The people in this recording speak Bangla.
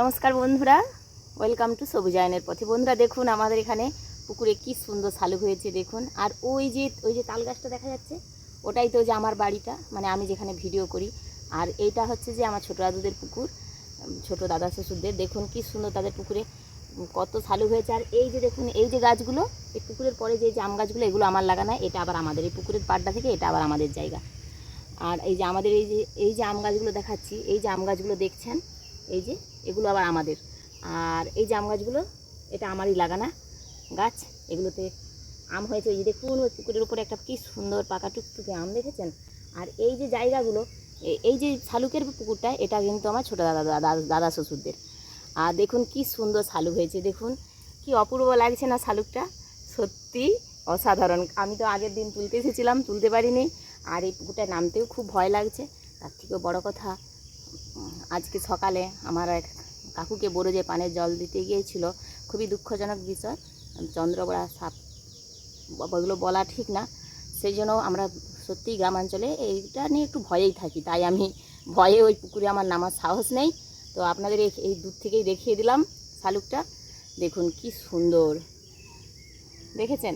নমস্কার বন্ধুরা ওয়েলকাম টু সবুজায়নের পথে। বন্ধুরা, দেখুন, আমাদের এখানে পুকুরে কি সুন্দর শালুক হয়েছে, দেখুন। আর ওই যে ওই যে তাল গাছটা দেখা যাচ্ছে, ওটাই তো যে আমার বাড়িটা মানে আমি যেখানে ভিডিও করি। আর এইটা হচ্ছে যে আমার ছোটো দাদুদের পুকুর, ছোটো দাদা শ্বশুরদের। দেখুন, কি সুন্দর তাদের পুকুরে কত শালুক হয়েছে। আর এই যে, দেখুন, এই যে গাছগুলো, এই পুকুরের পরে যে জাম গাছগুলো, এগুলো আমার লাগানো এটা আবার আমাদের এই পুকুরের পাড়টা থেকে, এটা আবার আমাদের জায়গা। আর এই যে, আমাদের এই যে এই যে আম গাছগুলো দেখাচ্ছি, এই যে আম গাছগুলো দেখছেন এই যে, এগুলো আবার আমাদের। আর এই আম গাছগুলো, এটা আমারই লাগানা গাছ। এগুলোতে আম হয়েছে, ওই যে দেখুন, ওই পুকুরের উপরে একটা কী সুন্দর পাকা টুকটুকে আম দেখেছেন? আর এই যে জায়গাগুলো এই যে শালুকের পুকুরটা, এটা কিন্তু আমার ছোটো দাদা দাদা দাদা শ্বশুরদের। আর দেখুন কি সুন্দর শালুক হয়েছে, দেখুন। কি অপূর্ব লাগছে না শালুকটা। সত্যি অসাধারণ। আমি তো আগের দিন তুলতে এসেছিলাম, তুলতে পারিনি। আর এই পুকুরটায় নামতেও খুব ভয় লাগছে। তার থেকেও বড় কথা আজকে সকালে আমার এক কাকুকে বড় যে পানের জল দিতে গিয়েছিল, খুবই দুঃখজনক বিষয়। চন্দ্রবড়া সাপ ওগুলো বলা ঠিক না। সেই জন্য আমরা সত্যিই গ্রামাঞ্চলে এইটা নিয়ে একটু ভয়েই থাকি। তাই আমি ভয়ে ওই পুকুরে আমার নামার সাহস নেই। তো আপনাদের এই দূর থেকেই দেখিয়ে দিলাম শালুকটা। দেখুন কি সুন্দর। দেখেছেন?